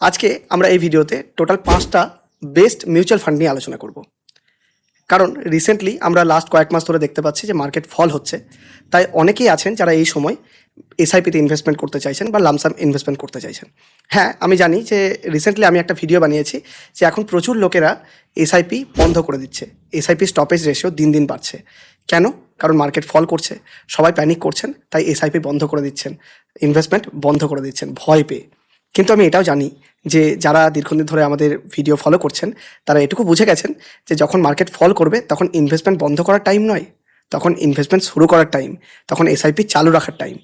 আজকে আমরা এই ভিডিওতে টোটাল পাঁচটা বেস্ট মিউচুয়াল ফান্ড নিয়ে আলোচনা করব। কারণ রিসেন্টলি আমরা লাস্ট কয়েক মাস ধরে দেখতে পাচ্ছি যে মার্কেট ফল হচ্ছে। তাই অনেকেই আছেন যারা এই সময় এসআইপিতে ইনভেস্টমেন্ট করতে চাইছেন বা লামসাম ইনভেস্টমেন্ট করতে চাইছেন। হ্যাঁ আমি জানি যে রিসেন্টলি আমি একটা ভিডিও বানিয়েছি যে এখন প্রচুর লোকেরা এসআইপি বন্ধ করে দিচ্ছে। এসআইপি স্টপেজ রেশিও দিন দিন বাড়ছে। কেন? কারণ মার্কেট ফল করছে, সবাই প্যানিক করছেন, তাই এসআইপি বন্ধ করে দিচ্ছেন। ইনভেস্টমেন্ট বন্ধ করে দিচ্ছেন, ভয় পেয়ে। কিন্তু আমি এটাও জানি যে যারা দীর্ঘদিন ধরে আমাদের ভিডিও ফলো করছেন, তারা এটুকু বুঝে গেছেন যে যখন মার্কেট ফল করবে, তখন ইনভেস্টমেন্ট বন্ধ করার টাইম নয়। তখন ইনভেস্টমেন্ট শুরু করার টাইম তখন এসআইপি চালু রাখার টাইম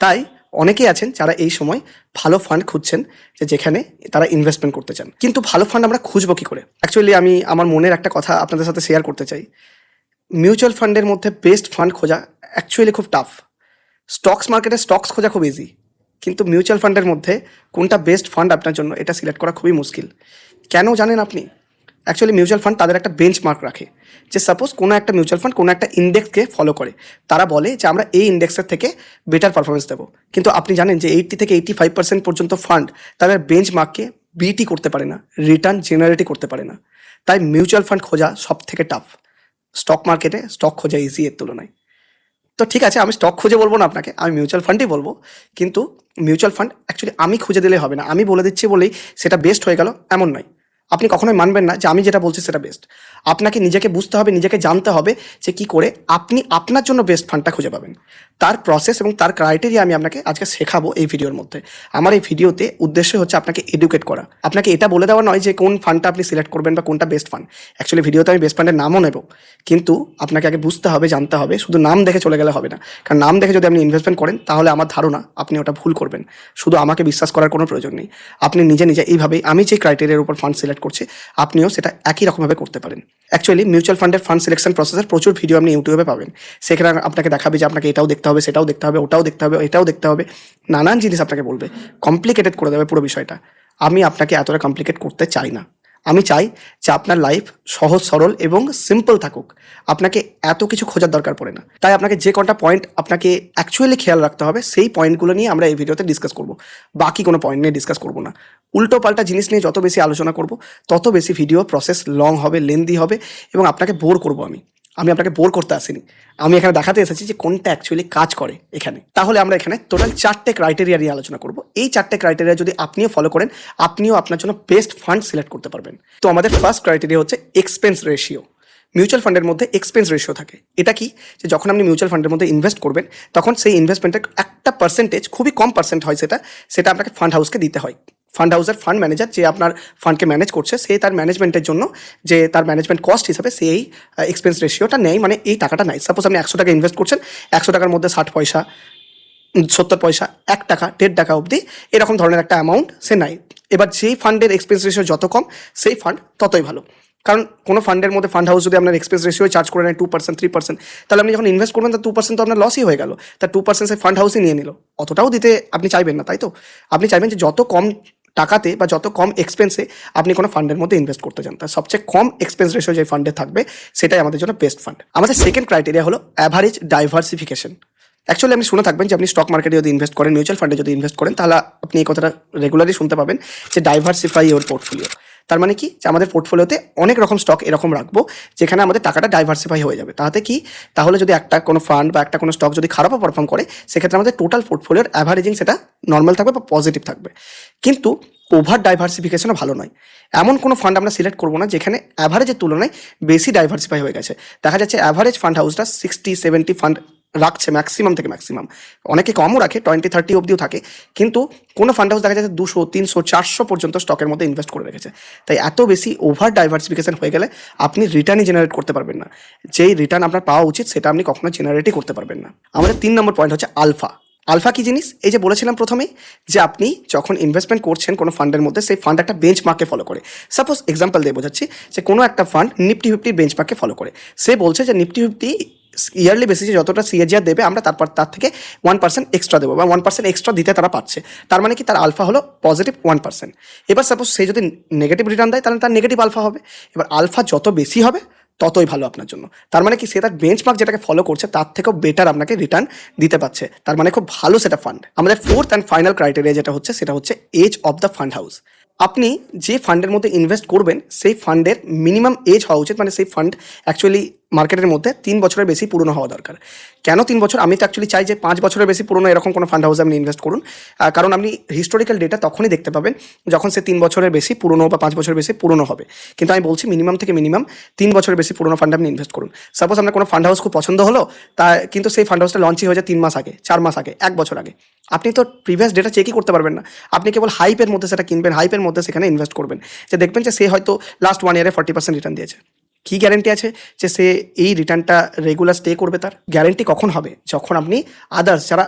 তাই অনেকেই আছেন যারা এই সময় ভালো ফান্ড খুঁজছেন, যে যেখানে তারা ইনভেস্টমেন্ট করতে চান। কিন্তু ভালো ফান্ড আমরা খুঁজবো কী করে? অ্যাকচুয়ালি আমি আমার মনের একটা কথা আপনাদের সাথে শেয়ার করতে চাই। মিউচুয়াল ফান্ডের মধ্যে বেস্ট ফান্ড খোঁজা অ্যাকচুয়ালি খুব টাফ স্টকস মার্কেটে স্টকস খোঁজা খুব ইজি কিন্তু মিউচুয়াল ফান্ডের মধ্যে কোনটা বেস্ট ফান্ড আপনার জন্য এটা সিলেক্ট করা খুবই মুশকিল। কেন জানেন আপনি? অ্যাকচুয়ালি মিউচুয়াল ফান্ড তাদের একটা বেঞ্চ মার্ক রাখে। যে সাপোজ কোনো একটা মিউচুয়াল ফান্ড কোনো একটা ইন্ডেক্সকে ফলো করে। তারা বলে যে আমরা এই ইন্ডেক্সের থেকে বেটার পারফরমেন্স দেবো। কিন্তু আপনি জানেন যে এইটটি থেকে এইটটি ফাইভ পার্সেন্ট পর্যন্ত ফান্ড তাদের বেঞ্চ মার্ককে বিটি করতে পারে না রিটার্ন জেনারেটই করতে পারে না। তাই মিউচুয়াল ফান্ড খোঁজা সব থেকে টাফ স্টক মার্কেটে স্টক খোঁজা ইজি এর তুলনায়। তো ঠিক আছে, আমি স্টক খুঁজে বলব না আপনাকে, আমি মিউচুয়াল ফান্ডই বলব। কিন্তু মিউচুয়াল ফান্ড অ্যাকচুয়ালি আমি খুঁজে দিলে হবে না। আমি বলে দিচ্ছি বলেই সেটা বেস্ট হয়ে গেল, এমন নয়। আপনি কখনোই মানবেন না যে আমি যেটা বলছি সেটা বেস্ট আপনাকে নিজেকে বুঝতে হবে, নিজেকে জানতে হবে যে কি করে আপনি আপনার জন্য বেস্ট ফান্ডটা খুঁজে পাবেন। তার প্রসেস এবং তার ক্রাইটেরিয়া আমি আপনাকে আজকে শেখাবো এই ভিডিওর মধ্যে। আমার এই ভিডিওতে উদ্দেশ্য হচ্ছে আপনাকে এডুকেট করা। আপনাকে এটা বলে দেওয়া নয় যে কোন ফান্ডটা আপনি সিলেক্ট করবেন বা কোনটা বেস্ট ফান্ড অ্যাকচুয়ালি ভিডিওতে আমি বেস্ট ফান্ডের নামও নেব। কিন্তু আপনাকে আগে বুঝতে হবে, জানতে হবে, শুধু নাম দেখে চলে গেলে হবে না। কারণ নাম দেখে যদি আপনি ইনভেস্টমেন্ট করেন, তাহলে আমার ধারণা আপনি ওটা ভুল করবেন। শুধু আমাকে বিশ্বাস করার কোনো প্রয়োজন নেই। আপনি নিজে নিজে এইভাবেই আমি যে ক্রাইটেরিয়ার উপর ফান্ড সিলেক্ট করছি, আপনিও সেটা একই রকমভাবে করতে পারেন। অ্যাকচুয়ালি মিউচুয়াল ফান্ডের ফান্ড সিলেকশন প্রসেসের প্রচুর ভিডিও আপনি ইউটিউবে পাবেন। সেখানে আপনাকে দেখাবে যে আপনাকে এটাও দেখতে হবে, সেটাও দেখতে হবে, ওটাও দেখতে হবে, এটাও দেখতে হবে। নানান জিনিস আপনাকে বলবে। কমপ্লিকেটেড করে দেবে পুরো বিষয়টা। আমি আপনাকে এতটা কমপ্লিকেট করতে চাই না। আমি চাই যে আপনার লাইফ সহজ, সরল এবং সিম্পল থাকুক। আপনাকে এত কিছু খোঁজার দরকার পড়ে না। তাই আপনাকে যে কোনটা পয়েন্ট আপনাকে অ্যাকচুয়ালি খেয়াল রাখতে হবে, সেই পয়েন্টগুলো নিয়ে আমরা এই ভিডিওতে ডিসকাস করব। বাকি কোনো পয়েন্ট নিয়ে ডিসকাস করব না। উল্টো পাল্টা জিনিস নিয়ে যত বেশি আলোচনা করব, তত বেশি ভিডিও প্রসেস লং হবে লেন্দি হবে এবং আপনাকে বোর করব আমি। আমি আপনাকে বোর করতে আসিনি। আমি এখানে দেখাতে এসেছি যে কোনটা অ্যাকচুয়ালি কাজ করে এখানে। তাহলে আমরা এখানে টোটাল চারটে ক্রাইটেরিয়া নিয়ে আলোচনা করব। এই চারটে ক্রাইটেরিয়া যদি আপনিও ফলো করেন, আপনিও আপনার জন্য বেস্ট ফান্ড সিলেক্ট করতে পারবেন। তো আমাদের ফার্স্ট ক্রাইটেরিয়া হচ্ছে এক্সপেন্স রেশিও মিউচুয়াল ফান্ডের মধ্যে এক্সপেন্স রেশিও থাকে। এটা কি? যে যখন আপনি মিউচুয়াল ফান্ডের মধ্যে ইনভেস্ট করবেন, তখন সেই ইনভেস্টমেন্টের একটা পার্সেন্টেজ খুবই কম পার্সেন্ট হয় সেটা সেটা আপনাকে ফান্ড হাউসকে দিতে হয়। ফান্ড হাউসের ফান্ড ম্যানেজার যে আপনার ফান্ডকে ম্যানেজ করছে, সে তার ম্যানেজমেন্টের জন্য যে তার ম্যানেজমেন্ট কস্ট হিসাবে সেই এক্সপেন্স রেশিওটা নেয়। মানে এই টাকাটা নেয় সাপোজ আপনি একশো টাকা ইনভেস্ট করছেন, একশো টাকার মধ্যে ষাট পয়সা, সত্তর পয়সা, এক টাকা, দেড় টাকা অবধি এরকম ধরনের একটা অ্যামাউন্ট সে নেয়। এবার যেই ফান্ডের এক্সপেন্স রেশিও যত কম, সেই ফান্ড ততই ভালো। কারণ কোনো ফান্ডের মধ্যে ফান্ড হাউস যদি আপনার এক্সপেন্স রেশিও চার্জ করে নেয় টু পার্সেন্ট থ্রি পার্সেন্ট তাহলে আপনি যখন ইনভেস্ট করবেন, তার টু পার্সেন্ট তো আপনার লসই হয়ে গেল। তার টু পার্সেন্ট সে ফান্ড হাউসই নিয়ে নিল। অতটাও দিতে আপনি চাইবেন না, তাই তো? আপনি চাইবেন যে যত কম টাকাতে বা যত কম এক্সপেন্সে আপনি কোনো ফান্ডের মধ্যে ইনভেস্ট করতে চান তার সবচেয়ে কম এক্সপেন্স রেশিও যে ফান্ডে থাকবে, সেটাই আমাদের জন্য বেস্ট ফান্ড আমাদের সেকেন্ড ক্রাইটেরিয়া হলো অ্যাভারেজ ডাইভার্সিফিকেশন অ্যাকচুয়ালি আপনি শুনে থাকবেন যে আপনি স্টক মার্কেটে যদি ইনভেস্ট করেন মিউচুয়াল ফান্ডে যদি ইনভেস্ট করেন, তাহলে আপনি এই কথাটা রেগুলারলি শুনতে পাবেন যে ডাইভার্সিফাই ইউর পোর্টফোলিও তার মানে কি? যে আমাদের পোর্টফোলিওতে অনেক রকম স্টক এরকম রাখব, যেখানে আমাদের টাকাটা ডাইভার্সিফাই হয়ে যাবে। তাতে কি? তাহলে যদি একটা কোনো ফান্ড বা একটা কোনো স্টক যদি খারাপও পারফর্ম করে, সেক্ষেত্রে আমাদের টোটাল পোর্টফোলিওর অ্যাভারেজিং সেটা নর্মাল থাকবে বা পজিটিভ থাকবে। কিন্তু ওভার ডাইভার্সিফিকেশনও ভালো নয়। এমন কোনো ফান্ড আমরা সিলেক্ট করব না, যেখানে অ্যাভারেজের তুলনায় বেশি ডাইভার্সিফাই হয়ে গেছে। দেখা যাচ্ছে অ্যাভারেজ ফান্ড হাউসটা সিক্সটি সেভেন্টি ফান্ড রাখছে ম্যাক্সিমাম থেকে ম্যাক্সিমাম অনেকে কমও রাখে টোয়েন্টি থার্টি অবধিও থাকে, কিন্তু কোনো ফান্ড হাউস দেখা যাচ্ছে দুশো, তিনশো, চারশো পর্যন্ত স্টকের মধ্যে ইনভেস্ট করে রেখেছে। তাই এত বেশি ওভার ডাইভার্সিফিকেশন হয়ে গেলে আপনি রিটার্নই জেনারেট করতে পারবেন না। যেই রিটার্ন আপনার পাওয়া উচিত, সেটা আপনি কখনো জেনারেটই করতে পারবেন না। আমাদের তিন নম্বর পয়েন্ট হচ্ছে আলফা আলফা কি জিনিস? এই যে বলেছিলাম প্রথমেই, যে আপনি যখন ইনভেস্টমেন্ট করছেন কোনো ফান্ডের মধ্যে, সেই ফান্ড একটা বেঞ্চ মার্কে ফলো করে। সাপোজ এক্সাম্পল দিয়ে বোঝাচ্ছি যে কোনো একটা ফান্ড নিফটি ফিফটির বেঞ্চ মার্কে ফলো করে। সে বলছে যে নিফটি ফিফটি ইয়ারলি বেসিসে যতটা সিএজিআর দেবে, আমরা তারপর তার থেকে ওয়ান পার্সেন্ট এক্সট্রা দেবো বা ওয়ান পার্সেন্ট এক্সট্রা দিতে তারা পারছে। তার মানে কি? তার আলফা হলো পজিটিভ ওয়ান পার্সেন্ট এবার সাপোজ সে যদি নেগেটিভ রিটার্ন দেয়, তাহলে তার নেগেটিভ আলফা হবে। এবার আলফা যত বেশি হবে, ততই ভালো আপনার জন্য। তার মানে কি? সে তার বেঞ্চ মার্ক যেটাকে ফলো করছে, তার থেকেও বেটার আপনাকে রিটার্ন দিতে পারছে। তার মানে খুব ভালো সেটা ফান্ড আমাদের ফোর্থ অ্যান্ড ফাইনাল ক্রাইটেরিয়া যেটা হচ্ছে, সেটা হচ্ছে age of the fund house আপনি যে ফান্ডের মধ্যে ইনভেস্ট করবেন, সেই ফান্ডের মিনিমাম এজ হওয়া উচিত। মানে সেই ফান্ড অ্যাকচুয়ালি মার্কেটের মধ্যে তিন বছরের বেশি পুরনো হওয়া দরকার। কেন তিন বছর? আমি তো অ্যাকচুয়ালি চাই যে পাঁচ বছরের বেশি পুরনো এরকম কোনো ফান্ড হাউসে আপনি ইনভেস্ট করুন। কারণ আপনি হিস্টোরিক্যাল ডেটা তখনই দেখতে পাবেন যখন সে তিন বছরের বেশি পুরনো বা পাঁচ বছরের বেশি পুরনো হবে। কিন্তু আমি বলছি মিনিমাম থেকে মিনিমাম তিন বছরের বেশি পুরনো ফান্ড আপনি ইনভেস্ট করুন। সাপোজ আপনার কোনো ফান্ড হাউস খুব পছন্দ হলো, তা কিন্তু সেই ফান্ড হাউসটা লঞ্চই হয়ে যায় তিন মাস আগে, চার মাস আগে, এক বছর আগে। আপনি তো প্রিভিয়াস ডেটা চেকই করতে পারবেন না। আপনি কেবল হাইপের মধ্যে সেটা কিনবেন হাইপের মধ্যে সেখানে ইনভেস্ট করবেন। যে দেখবেন যে সে হয়তো লাস্ট ওয়ান ইয়ারে ফর্টি পার্সেন্ট রিটার্ন দিয়েছে। কি গ্যারেন্টি আছে যে সে এই রিটার্নটা রেগুলার স্টে করবে তার? গ্যারেন্টি কখন হবে? যখন আপনি আদার্স যারা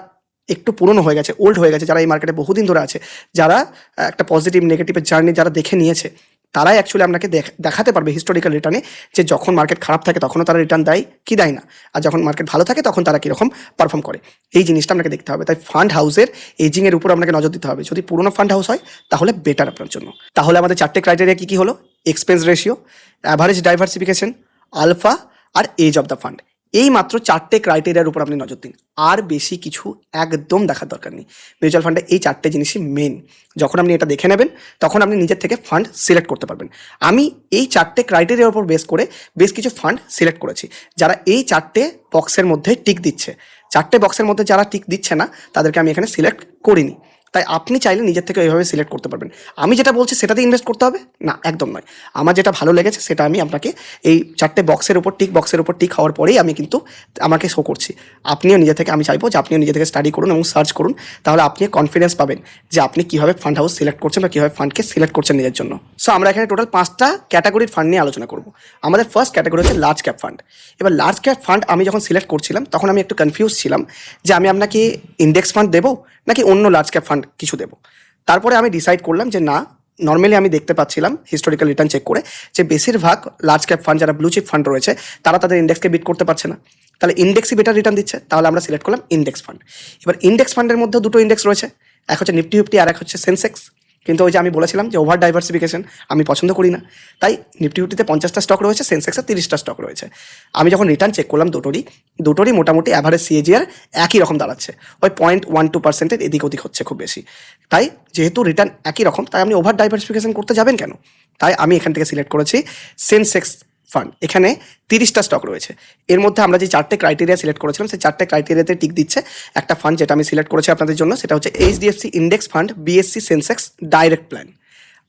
একটু পুরনো হয়ে গেছে ওল্ড হয়ে গেছে, যারা এই মার্কেটে বহুদিন ধরে আছে, যারা একটা পজিটিভ নেগেটিভের জার্নি যারা দেখে নিয়েছে তারাই অ্যাকচুয়ালি আপনাকে দেখাতে পারবে হিস্টোরিক্যাল রিটার্নে যে যখন মার্কেট খারাপ থাকে তখনও তারা রিটার্ন দেয়, কি দেয় না? আর যখন মার্কেট ভালো থাকে তখন তারা কীরকম পারফর্ম করে? এই জিনিসটা আপনাকে দেখতে হবে। তাই ফান্ড হাউসের এজিংয়ের উপর আপনাকে নজর দিতে হবে। যদি পুরোনো ফান্ড হাউস হয়, তাহলে বেটার আপনার জন্য। তাহলে আমাদের চারটে ক্রাইটেরিয়া কী কী হলো? Expense ratio average diversification alpha R age of the fund এই মাত্র চারটে ক্রাইটেরিয়ার উপর আপনি নজর দিন। আর বেশি কিছু একদম দেখার দরকার নেই। মিউচুয়াল ফান্ডে এই চারটে জিনিসই মেন যখন আপনি এটা দেখে নেবেন, তখন আপনি নিজের থেকে ফান্ড সিলেক্ট করতে পারবেন। আমি এই চারটে ক্রাইটেরিয়ার উপর বেস করে বেশ কিছু ফান্ড সিলেক্ট করেছি। যারা এই চারটে বক্সের মধ্যে টিক দিচ্ছে। চারটে বক্সের মধ্যে যারা টিক দিচ্ছে না, তাদেরকে আমি এখানে সিলেক্ট করিনি। তাই আপনি চাইলে নিজের থেকে ওইভাবে সিলেক্ট করতে পারবেন। আমি যেটা বলছি সেটাতে ইনভেস্ট করতে হবে? না, একদম নয়। আমার যেটা ভালো লেগেছে সেটা আমি আপনাকে এই চারটে বক্সের উপর টিক বক্সের উপর টিক হওয়ার পরেই আমি কিন্তু আমাকে শো করছি। আপনিও নিজে থেকে, আমি চাইব যে আপনিও নিজে থেকে স্টাডি করুন এবং সার্চ করুন। তাহলে আপনি কনফিডেন্স পাবেন যে আপনি কীভাবে ফান্ড হাউস সিলেক্ট করছেন বা কীভাবে ফান্ডকে সিলেক্ট করছেন নিজের জন্য। সো আমরা এখানে টোটাল পাঁচটা ক্যাটাগরির ফান্ড নিয়ে আলোচনা করব। আমাদের ফার্স্ট ক্যাটাগরি হচ্ছে লার্জ ক্যাপ ফান্ড এবার লার্জ ক্যাপ ফান্ড আমি যখন সিলেক্ট করছিলাম, তখন আমি একটু কনফিউজ ছিলাম যে আমি আপনাকে ইন্ডেক্স ফান্ড দেবো নাকি অন্য লার্জ ক্যাপ ফান্ড কিছু দেবো। তারপরে আমি ডিসাইড করলাম যে না নর্মালি আমি দেখতে পাচ্ছিলাম হিস্টোরিক্যাল রিটার্ন চেক করে যে বেশিরভাগ লার্জ ক্যাপ ফান্ড যারা ব্লু চিপ ফান্ড রয়েছে, তারা তাদের ইন্ডেক্সকে বিট করতে পারছে না। তাহলে ইন্ডেক্সই বেটার রিটার্ন দিচ্ছে, তাহলে আমরা সিলেক্ট করলাম ইন্ডেক্স ফান্ড এবার ইন্ডেক্স ফান্ডের মধ্যে দুটো ইন্ডেক্স রয়েছে, এক হচ্ছে নিফটি ফিফটি আর এক হচ্ছে সেন্সেক্স কিন্তু ওই যে আমি বলেছিলাম যে ওভার ডাইভার্সিফিকেশন আমি পছন্দ করি না। তাই নিফটি ফিফটিতে পঞ্চাশটা স্টক রয়েছে সেন্সেক্সে তিরিশটা স্টক রয়েছে। আমি যখন রিটার্ন চেক করলাম দুটোরই দুটোরই মোটামুটি অ্যাভারেজ সিএজিআর একই রকম দাঁড়াচ্ছে। ওই পয়েন্ট ওয়ান টু পার্সেন্টের এদিক ওদিক হচ্ছে খুব বেশি। তাই যেহেতু রিটার্ন একই রকম, তাই আপনি ওভার ডাইভার্সিফিকেশন করতে যাবেন কেন? তাই আমি এখান থেকে সিলেক্ট করেছি সেন্সেক্স ফান্ড এখানে তিরিশটা স্টক রয়েছে। এর মধ্যে আমরা যে চারটে ক্রাইটেরিয়া সিলেক্ট করেছিলাম, সেই চারটে ক্রাইটেরিয়াতে টিক দিচ্ছে। একটা ফান্ড যেটা আমি সিলেক্ট করেছি আপনাদের জন্য, সেটা হচ্ছে HDFC index fund BSE Sensex direct plan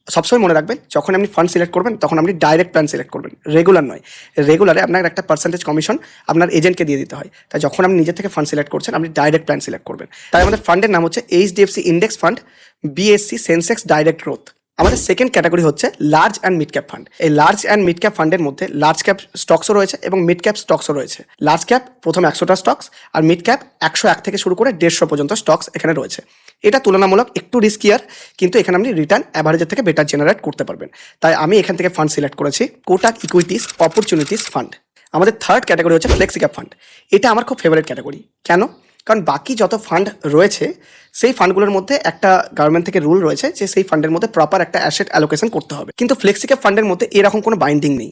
সবসময় মনে রাখবেন, যখন আপনি ফান্ড সিলেক্ট করবেন, তখন আপনি ডাইরেক্ট প্ল্যান সিলেক্ট করবেন। রেগুলার নয়। রেগুলারে আপনার একটা পার্সেন্টেজ কমিশন আপনার এজেন্টকে দিয়ে দিতে হয়। তাই যখন আপনি নিজের থেকে ফান্ড সিলেক্ট করছেন, আপনি ডাইরেক্ট প্ল্যান সিলেক্ট করবেন। তাই আমাদের ফান্ডের নাম হচ্ছে HDFC index fund BSE Sensex direct growth আমাদের সেকেন্ড ক্যাটাগরি হচ্ছে large and mid cap fund এই লার্জ অ্যান্ড মিড ক্যাপ ফান্ডের মধ্যে লার্জ ক্যাপ স্টকসও রয়েছে এবং মিড ক্যাপ স্টকসও রয়েছে। লার্জ ক্যাপ প্রথম একশোটা স্টকস আর মিড ক্যাপ একশো এক থেকে শুরু করে দেড়শো পর্যন্ত স্টকস এখানে রয়েছে। এটা তুলনামূলক একটু রিস্কিয়ার কিন্তু এখানে আপনি রিটার্ন অ্যাভারেজের থেকে বেটার জেনারেট করতে পারবেন। তাই আমি এখান থেকে ফান্ড সিলেক্ট করেছি কোটাক ইকুইটিস অপরচুনিটিস ফান্ড আমাদের থার্ড ক্যাটাগরি হচ্ছে ফ্লেক্সি ক্যাপ ফান্ড এটা আমার খুব ফেভারিট ক্যাটাগরি কেন? কারণ বাকি যত ফান্ড রয়েছে সেই ফান্ডগুলোর মধ্যে একটা গভর্নমেন্ট থেকে রুল রয়েছে যে সেই ফান্ডের মধ্যে প্রপার একটা অ্যাসেট অ্যালোকেশন করতে হবে। কিন্তু ফ্লেক্সিক্যাপ ফান্ডের মধ্যে এরকম কোনো বাইন্ডিং নেই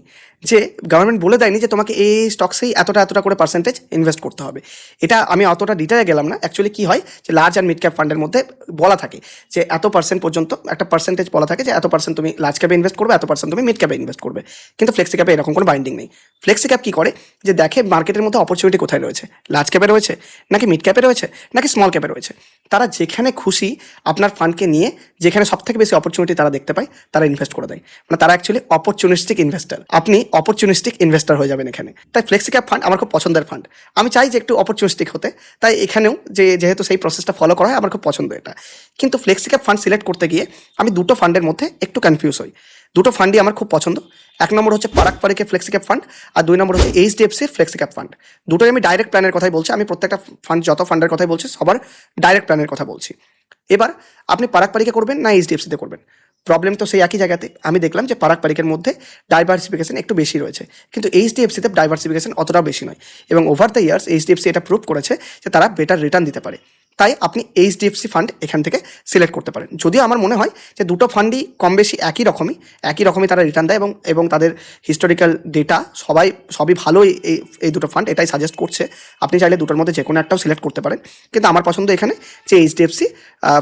যে গভর্নমেন্ট বলে দেয়নি যে তোমাকে এই স্টকসেই এতটা এতটা করে পার্সেন্টেজ ইনভেস্ট করতে হবে। এটা আমি অতটা ডিটেলে গেলাম না। অ্যাকচুয়ালি কী হয় যে লার্জ অ্যান্ড মিড ক্যাপ ফান্ডের মধ্যে বলা থাকে যে এত পার্সেন্ট পর্যন্ত একটা পার্সেন্টেজ বলা থাকে যে এত পার্সেন্ট তুমি লার্জ ক্যাপে ইনভেস্ট করবে, এত পার্সেন্ট তুমি মিড ক্যাপে ইনভেস্ট করবে। কিন্তু ফ্লেক্সি ক্যাপে এরকম কোনো বাইন্ডিং নেই। ফ্লেক্সি ক্যাপ কি করে যে দেখে মার্কেটের মধ্যে অপরচুনিটি কোথায় রয়েছে? লার্জ ক্যাপে রয়েছে নাকি মিড ক্যাপে রয়েছে নাকি স্মল ক্যাপে রয়েছে? তারা যেখানে খুশি আপনার ফান্ডকে নিয়ে, যেখানে সব থেকে বেশি অপরচুনিটি তারা দেখতে পায়, তারা ইনভেস্ট করে দেয়। মানে তারা অ্যাকচুয়ালি অপরচুনিস্টিক ইনভেস্টার আপনি অপরচুনিস্টিক ইনভেস্টার হয়ে যাবেন এখানে। তাই ফ্লেক্সি ক্যাপ ফান্ড আমার খুব পছন্দের ফান্ড আমি চাই যে একটু অপরচুনিস্টিক হতে। তাই এখানেও যে, যেহেতু সেই প্রসেসটা ফলো করা হয়, আমার খুব পছন্দ এটা। কিন্তু ফ্লেক্সি ক্যাপ ফান্ড সিলেক্ট করতে গিয়ে, আমি দুটো ফান্ডের মধ্যে একটু কনফিউজ হই। দুটো ফান্ডই আমার খুব পছন্দ। এক নম্বর হচ্ছে পারাক পারিকের ফ্লেক্সি ক্যাপ ফান্ড আর দুই নম্বর হচ্ছে এইচডিএফসির ফ্লেক্সি ক্যাপ ফান্ড দুটোই আমি ডাইরেক্ট প্ল্যানের কথাই বলছি। আমি প্রত্যেকটা ফান্ড যত ফান্ডের কথাই বলছি, সবার ডাইরেক্ট প্ল্যানের কথা বলছি। এবার আপনি পারাক পারিকে করবেন না এইচডিএফসিতে করবেন? প্রবলেম তো সেই একই জায়গাতে। আমি দেখলাম যে পারাক পারিকের মধ্যে ডাইভার্সিফিকেশন একটু বেশি রয়েছে। কিন্তু এইচডিএফসিতে ডাইভার্সিফিকেশন অতটাও বেশি নয়। এবং ওভার দ্য ইয়ার্স এইচডিএফসি এটা প্রুভ করেছে যে তারা বেটার রিটার্ন দিতে পারে। তাই আপনি এইচডিএফসি ফান্ড এখান থেকে সিলেক্ট করতে পারেন। যদিও আমার মনে হয় যে দুটো ফান্ডই কম বেশি একই রকমই একই রকমই তারা রিটার্ন দেয় এবং এবং তাদের হিস্টোরিক্যাল ডেটা সবাই, সবই ভালোই এই এই দুটো ফান্ড এটাই সাজেস্ট করছে। আপনি চাইলে দুটোর মধ্যে যে কোনো একটাও সিলেক্ট করতে পারেন। কিন্তু আমার পছন্দ এখানে যে এইচডিএফসি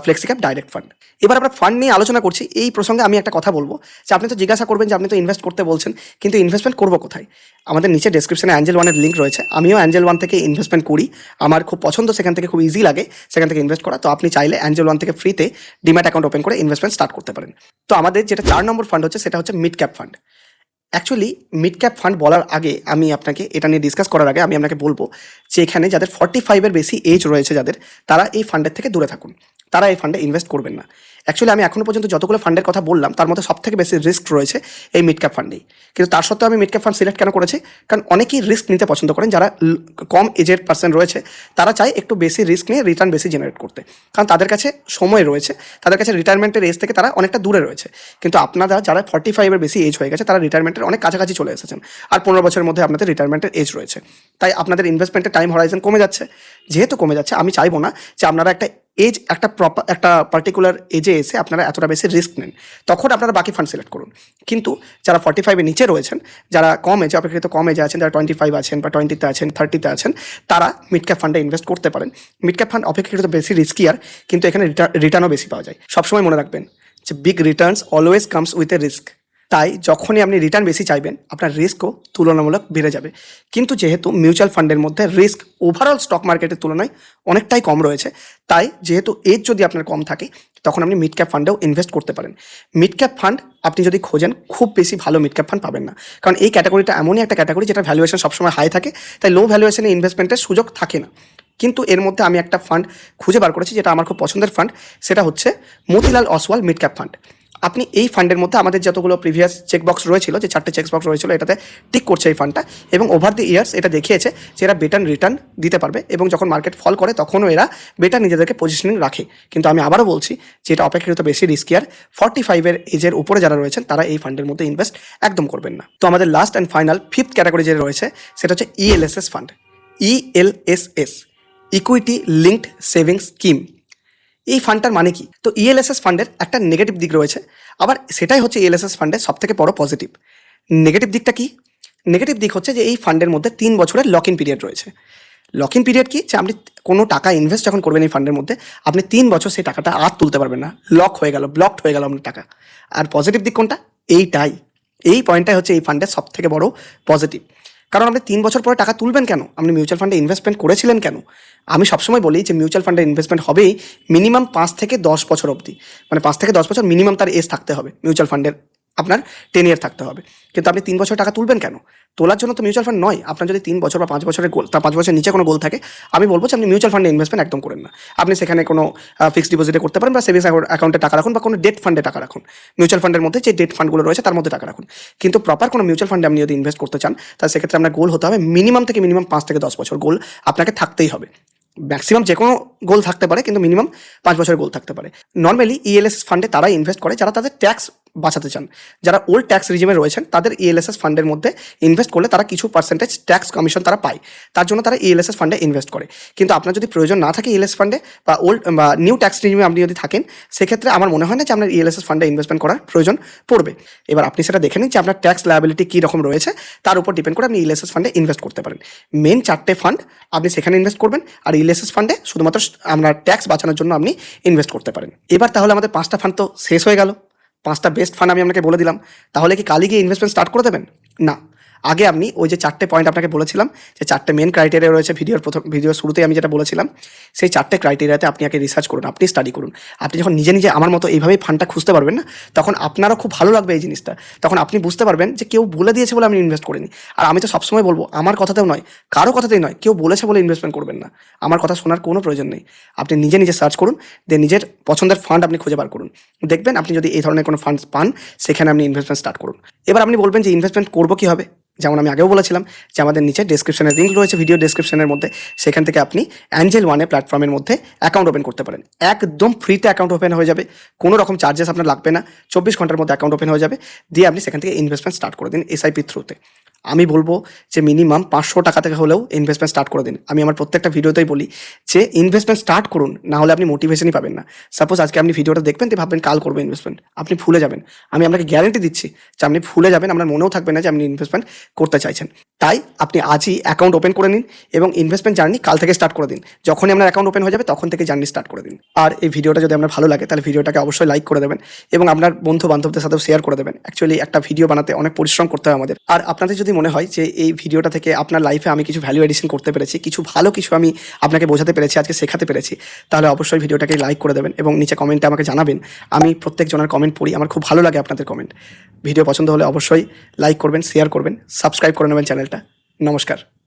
ফ্লেক্সিক্যাপ ডাইরেক্ট ফান্ড এবার আমরা ফান্ড নিয়ে আলোচনা করছি। এই প্রসঙ্গে আমি একটা কথা বলব। যে আপনি তো জিজ্ঞাসা করবেন যে আপনি তো ইনভেস্ট করতে বলছেন, কিন্তু ইনভেস্টমেন্ট করব কোথায়? আমাদের নিচে ডেসক্রিপশনে অ্যাঞ্জেল ওয়ানের লিঙ্ক রয়েছে। আমিও অ্যাঞ্জেল ওয়ান থেকে ইনভেস্টমেন্ট করি। আমার খুব পছন্দ, সেখান থেকে খুব ইজি লাগে সেখান থেকে ইনভেস্ট করা। তো আপনি চাইলে অ্যাঞ্জেল ওয়ান থেকে ফ্রিতে ডিম্যাট অ্যাকাউন্ট ওপেন করে ইনভেস্টমেন্ট স্টার্ট করতে পারেন। তো আমাদের যেটা চার নম্বর ফান্ড হচ্ছে, সেটা হচ্ছে mid cap fund actually mid cap fund বলার আগে আমি আপনাকে এটা নিয়ে ডিসকাস করার আগে আমি আপনাকে বলব যে এখানে যাদের ফর্টি ফাইভের বেশি এজ রয়েছে যাদের, তারা এই ফান্ডের থেকে দূরে থাকুন। তারা এই ফান্ডে ইনভেস্ট করবেন না। অ্যাকচুয়ালি আমি এখনও পর্যন্ত যতগুলো ফান্ডের কথা বললাম, তার মধ্যে সবথেকে বেশি রিস্ক রয়েছে এই মিড ক্যাপ ফান্ডেই কিন্তু তার সত্ত্বেও আমি মিড ক্যাপ ফান্ড সিলেক্ট কেন করেছি? কারণ অনেকেই রিস্ক নিতে পছন্দ করেন, যারা কম এজের পার্সন রয়েছে, তারা চায় একটু বেশি রিস্ক নিয়ে রিটার্ন বেশি জেনারেট করতে। কারণ তাদের কাছে সময় রয়েছে, তাদের কাছে রিটায়ারমেন্টের এজ থেকে তারা অনেকটা দূরে রয়েছে। কিন্তু আপনারা যারা ফর্টি ফাইভের বেশি এজ হয়ে গেছে, তারা রিটায়ারমেন্টের অনেক কাছাকাছি চলে এসেছেন, আর পনেরো বছরের মধ্যে আপনাদের রিটায়ারমেন্টের এজ রয়েছে। তাই আপনাদের ইনভেস্টমেন্টের টাইম হরাইজন কমে যাচ্ছে। যেহেতু কমে যাচ্ছে, আমি চাইব না যে আপনারা একটা এজ একটা প্রপার একটা পার্টিকুলার এজে এসে আপনারা এতটা বেশি রিস্ক নেন। তখন আপনারা বাকি ফান্ড সিলেক্ট করুন। কিন্তু যারা ফর্টি ফাইভের নিচে রয়েছেন, যারা কম এজে অপেক্ষাকৃত কম এজে আছেন, যারা টোয়েন্টি ফাইভ আছেন বা টোয়েন্টিতে আছেন থার্টিতে আছেন, তারা মিড ক্যাপ ফান্ডে ইনভেস্ট করতে পারেন। মিড ক্যাপ ফান্ড অপেক্ষাকৃত বেশি রিস্কিয়ার কিন্তু এখানে রিটার্নও বেশি পাওয়া যায়। সবসময় মনে রাখবেন যে big returns always comes with a risk তাই যখনই আপনি রিটার্ন বেশি চাইবেন, আপনার রিস্কও তুলনামূলক বেড়ে যাবে। কিন্তু যেহেতু মিউচুয়াল ফান্ডের মধ্যে রিস্ক ওভারঅল স্টক মার্কেটের তুলনায় অনেকটাই কম রয়েছে, তাই যেহেতু এজ যদি আপনার কম থাকে, তখন আপনি মিড ক্যাপ ফান্ডেও ইনভেস্ট করতে পারেন। মিড ক্যাপ ফান্ড আপনি যদি খোঁজেন, খুব বেশি ভালো মিড ক্যাপ ফান্ড পাবেন না। কারণ এই ক্যাটাগরিটা এমনই একটা ক্যাটাগরি যেটা ভ্যালুয়েশন সবসময় হাই থাকে, তাই লো ভ্যালুয়েশনে ইনভেস্টমেন্টের সুযোগ থাকে না। কিন্তু এর মধ্যে আমি একটা ফান্ড খুঁজে বার করেছি, যেটা আমার খুব পছন্দের ফান্ড সেটা হচ্ছে Motilal Oswal mid cap fund আপনি এই ফান্ডের মধ্যে আমাদের যতগুলো প্রিভিয়াস চেকবক্স রয়েছিল, যে চারটে চেকবক্স রয়েছিল, এটাতে টিক করছে এই ফান্ডটা এবং ওভার দি ইয়ার্স এটা দেখিয়েছে যে এরা বেটার রিটার্ন দিতে পারবে এবং যখন মার্কেট ফল করে তখনও এরা বেটার নিজেদেরকে পজিশনিং রাখে। কিন্তু আমি আবারও বলছি যে এটা অপেক্ষাকৃত বেশি রিস্কিয়ার ফর্টি ফাইভের এজের উপরে যারা রয়েছেন, তারা এই ফান্ডের মধ্যে ইনভেস্ট একদম করবেন না। তো আমাদের last and final fifth category যে রয়েছে, সেটা হচ্ছে ELSS fund ELSS equity linked savings scheme এই ফান্ডটার মানে কি? তো ইএলএসএস ফান্ডের একটা নেগেটিভ দিক রয়েছে। আবার সেটাই হচ্ছে ইএলএসএস ফান্ডের সব থেকে বড় পজিটিভ নেগেটিভ দিকটা কি? নেগেটিভ দিক হচ্ছে যে এই ফান্ডের মধ্যে তিন বছরের লক ইন পিরিয়ড রয়েছে। লক ইন পিরিয়ড কি? যে আপনি কোনো টাকা ইনভেস্ট যখন করবেন এই ফান্ডের মধ্যে, আপনি তিন বছর সেই টাকাটা আর তুলতে পারবেন না। লক হয়ে গেল ব্লকড হয়ে গেল আপনার টাকা। আর পজিটিভ দিক কোনটা? এইটাই। এই পয়েন্টটাই হচ্ছে এই ফান্ডের সব থেকে বড় পজিটিভ কারণ আপনি তিন বছর পরে টাকা তুলবেন কেন? আপনি মিউচুয়াল ফান্ডে ইনভেস্টমেন্ট করেছিলেন কেন? আমি সবসময় বলি যে মিউচুয়াল ফান্ডে ইনভেস্টমেন্ট হবেই মিনিমাম পাঁচ থেকে দশ বছর অবধি। মানে পাঁচ থেকে দশ বছর মিনিমাম তার এজ থাকতে হবে মিউচুয়াল ফান্ডের আপনার টেন ইয়ার থাকতে হবে। কিন্তু আপনি তিন বছর টাকা তুলবেন কেন? তোলার জন্য তো মিউচুয়াল ফান্ড নয়। আপনার যদি তিন বছর বা পাঁচ বছরের গোল তার পাঁচ বছরের নিচে কোনো গোল থাকে, আমি বলব যে আপনি মিউচুয়াল ফান্ডে ইনভেস্টমেন্ট একদম করেন না। আপনি সেখানে কোনো ফিক্সড ডিপোজিটে করতে পারেন বা সেভিংস অ্যাকাউন্টে টাকা রাখুন বা কোনো ডেট ফান্ডে টাকা রাখুন। মিউচুয়াল ফান্ডের মধ্যে যে ডেট ফান্ডগুলো রয়েছে, তার মধ্যে টাকা রাখুন। কিন্তু প্রপার কোনো মিউচুয়াল ফান্ডে আপনি যদি ইনভেস্ট করতে চান তাহলে সেক্ষেত্রে আপনার গোল হতে হবে মিনিমাম থেকে মিনিমাম পাঁচ থেকে দশ বছর গোল আপনাকে থাকতেই হবে। ম্যাক্সিমাম যে কোনো গোল থাকতে পারে, কিন্তু মিনিমাম পাঁচ বছরের গোল থাকতে পারে। নর্মালি ইএলএস ফান্ডে তারাই ইনভেস্ট করে, যারা তাদের ট্যাক্স বাঁচাতে চান। যারা ওল্ড ট্যাক্স রিজিমে রয়েছেন, তাদের ইএলএসএস ফান্ডের মধ্যে ইনভেস্ট করলে তারা কিছু পার্সেন্টেজ ট্যাক্স কমিশন তারা পায়। তার জন্য তারা ইএলএসএস ফান্ডে ইনভেস্ট করে। কিন্তু আপনার যদি প্রয়োজন না থাকে ইএলএস ফান্ডে বা ওল্ড বা নিউ ট্যাক্স রিজিমে আপনি যদি থাকেন, সেক্ষেত্রে আমার মনে হয় না যে আপনার ইএলএসএস ফান্ডে ইনভেস্টমেন্ট করার প্রয়োজন পড়বে। এবার আপনি সেটা দেখে নিন যে আপনার ট্যাক্স লায়াবিলিটি কী রকম রয়েছে, তার উপর ডিপেন্ড করে আপনি ইএলএসএস ফান্ডে ইনভেস্ট করতে পারেন। মেন চারটে ফান্ড আপনি সেখানে ইনভেস্ট করবেন, আর ইএলএসএস ফান্ডে শুধুমাত্র আপনার ট্যাক্স বাঁচানোর জন্য আপনি ইনভেস্ট করতে পারেন। এবার তাহলে আমাদের পাঁচটা ফান্ড তো শেষ হয়ে গেল। পাঁচটা বেস্ট ফান্ড আমি আপনাকে বলে দিলাম। তাহলে কি কালই গিয়ে ইনভেস্টমেন্ট স্টার্ট করে দেবেন? না। আগে আপনি ওই যে চারটে পয়েন্ট আপনাকে বলেছিলাম, যে চারটে মেন ক্রাইটেরিয়া রয়েছে ভিডিওর প্রথম ভিডিওর শুরুতেই আমি যেটা বলেছিলাম, সেই চারটে ক্রাইটেরিয়াতে আপনি আগে রিসার্চ করুন, আপনি স্টাডি করুন। আপনি যখন নিজে নিজে আমার মতো এইভাবেই ফান্ডটা খুঁজতে পারবেন না, তখন আপনারও খুব ভালো লাগবে এই জিনিসটা। তখন আপনি বুঝতে পারবেন যে কেউ বলে দিয়েছে বলে আমি ইনভেস্ট করিনি। আর আমি তো সবসময় বলব, আমার কথাতেও নয়, কারও কথাতেই নয়, কেউ বলেছে বলে ইনভেস্টমেন্ট করবেন না। আমার কথা শোনার কোনো প্রয়োজন নেই। আপনি নিজে নিজে সার্চ করুন দিয়ে নিজের পছন্দের ফান্ড আপনি খুঁজে বার করুন। দেখবেন আপনি যদি এই ধরনের কোনো ফান্ড পান, সেখানে আপনি ইনভেস্টমেন্ট স্টার্ট করুন। এবার আপনি বলবেন যে ইনভেস্টমেন্ট করব কীভাবে? যেমন আমি আগেও বলেছিলাম যে আমাদের নিচে ডিসক্রিপশনের লিঙ্ক রয়েছে ভিডিও ডিসক্রিপশনের মধ্যে। সেখান থেকে আপনি অ্যাঞ্জেল ওয়ানে প্ল্যাটফর্মের মধ্যে অ্যাকাউন্ট ওপেন করতে পারেন। একদম ফ্রিতে অ্যাকাউন্ট ওপেন হয়ে যাবে। কোনো রকম চার্জেস আপনার লাগবে না। চব্বিশ ঘণ্টার মধ্যে অ্যাকাউন্ট ওপেন হয়ে যাবে। দিয়ে আপনি সেখান থেকে ইনভেস্টমেন্ট স্টার্ট করে দিন এসআইপি থ্রুতে আমি বলব যে মিনিমাম পাঁচশো টাকা থেকে হলেও ইনভেস্টমেন্ট স্টার্ট করে দিন। আমি আমার প্রত্যেকটা ভিডিওতেই বলি যে ইনভেস্টমেন্ট স্টার্ট করুন, না হলে আপনি মোটিভেশনই পাবেন না। সাপোজ আজকে আপনি ভিডিওটা দেখবেন, তো ভাববেন কাল করব ইনভেস্টমেন্ট আপনি ভুলে যাবেন। আমি আপনাকে গ্যারেন্টি দিচ্ছি যে আপনি ভুলে যাবেন, আপনার মনেও থাকবে না যে আপনি ইনভেস্টমেন্ট করতে চাইছেন। তাই আপনি আজই অ্যাকাউন্ট ওপেন করে নিন এবং ইনভেস্টমেন্ট জার্নি কাল থেকে স্টার্ট করে দিন। যখনই আপনার অ্যাকাউন্ট ওপেন হয়ে যাবে, তখন থেকে জার্নি স্টার্ট করে দিন। আর এই ভিডিওটা যদি আপনার ভালো লাগে, তাহলে ভিডিওটাকে অবশ্যই লাইক করে দেবেন এবং আপনার বন্ধু বান্ধবদের সাথেও শেয়ার করে দেবেন। অ্যাকচুয়ালি একটা ভিডিও বানাতে অনেক পরিশ্রম করতে হয় আমাদের। আর আপনাদের যদি মনে হয় যে এই ভিডিওটা থেকে আপনার লাইফে আমি কিছু ভ্যালু এডিশন করতে পেরেছি, কিছু ভালো কিছু আমি আপনাকে বোঝাতে পেরেছি, আজকে শেখাতে পেরেছি, তাহলে অবশ্যই ভিডিওটাকে লাইক করে দেবেন এবং নিচে কমেন্টে আমাকে জানাবেন। আমি প্রত্যেকজনের কমেন্ট পড়ি, আমার খুব ভালো লাগে আপনাদের কমেন্ট ভিডিও পছন্দ হলে অবশ্যই লাইক করবেন শেয়ার করবেন সাবস্ক্রাইব করে নেবেন চ্যানেলটা নমস্কার।